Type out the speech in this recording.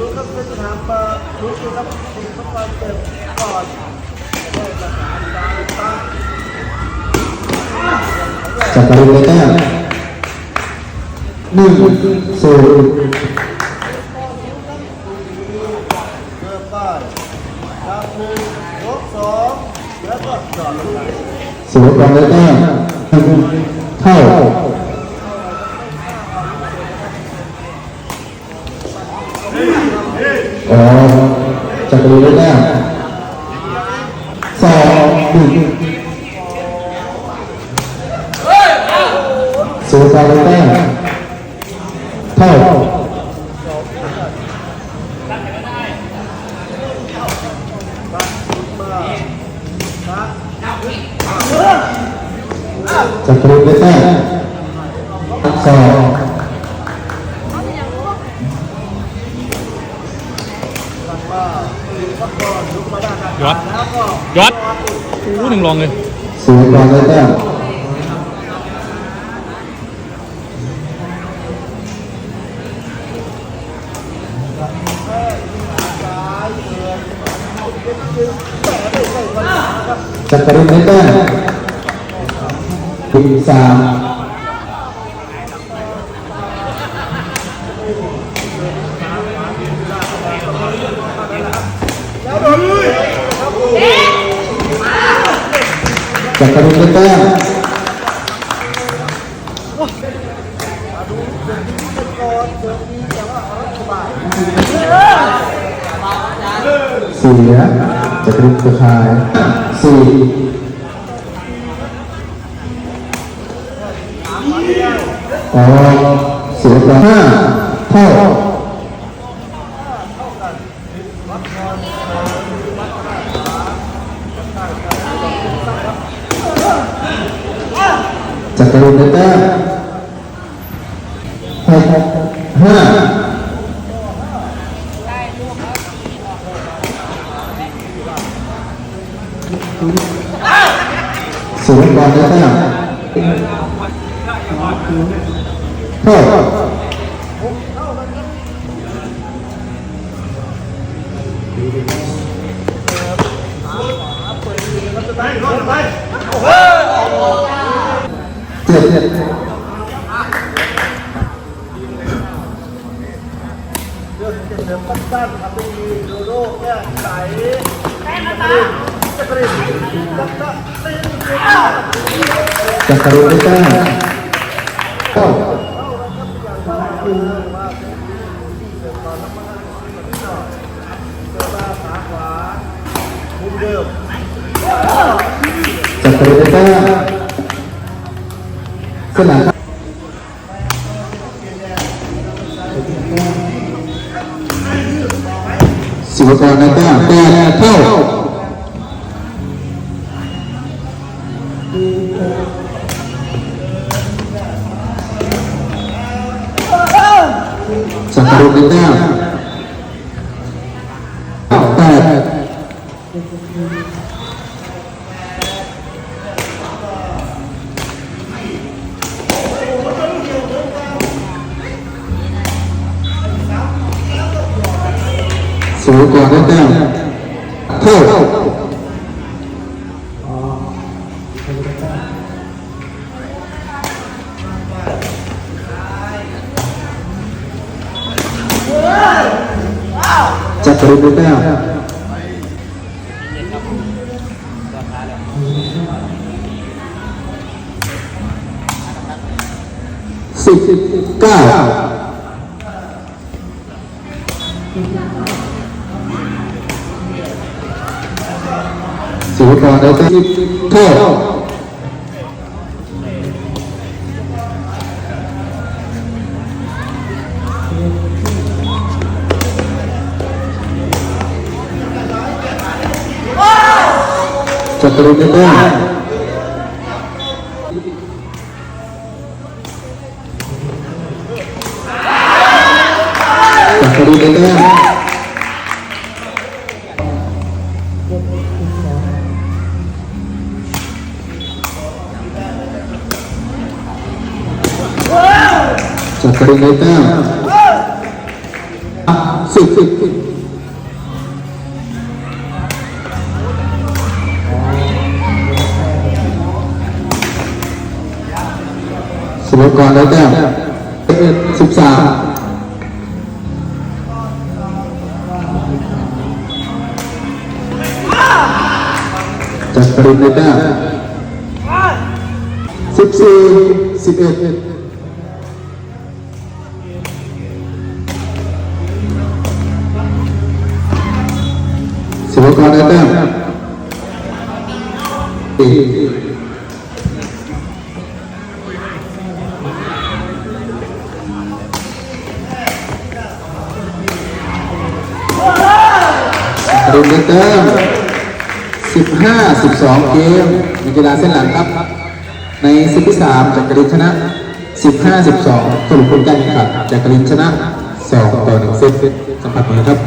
รู้ครับเป็นสนามมารู้ครับคุณต้องการเก็บก่อนได้ประสานตาตาจากกรุงเทพแต้มหนึ่งศูนย์เริ่มได้นับหนึ่งสองแล้วก็จอดลงไปศูนย์กองเลยแต้มหนึ่เท่า จากกรุงเทพแต้มสองหนึ่งศูนย์กองเลยแต้มเท่าจากกรุงเทพแต้มสอง ยอดยอด อู้หนึ่งลองเลยศูนย์กองเลยแต้มจักรินได้แต้มทีมสามแล้วโดน จักรินได้แต้มเสียจักรินตัวชายสี่อ๋อเสียกว่ห้าเท่า จักรวาลแต้มหกห้าศูนย์บอลได้แต้มเท่าเจ็ดเรื่องจะเดิม สั้นๆทำให้ดีโดโดแก้ไขจะกระดิ่งจะกระดิ่งจักรวาลแต้มเท่าเดินมาขาขวามุมเดิมจักรวาลแต้มสนามสิวกรในแต้มแปดเท่าจักรวาลแต้มแปด สูงกว่าได้แต้มเท่าจักรินได้แต้มสิบเก้า สูงกว่าได้แต้มเท่าจักรินได้แต้มจักรินได้แต้มจากกรินได้แต้มสิบสิบสุรกรได้แต้มสิบสามจักรินได้แต้มสิบสี่สิบเอ็ด สุรกรได้แต้มสี่รุนเติม15 12เกมในกีฬาเส้นหลังครับ ในเซตที่3จักรินชนะ15 12สรุปผลการแข่งขันจักรินชนะ2ต่อ1เซตสัมผัสมือครับ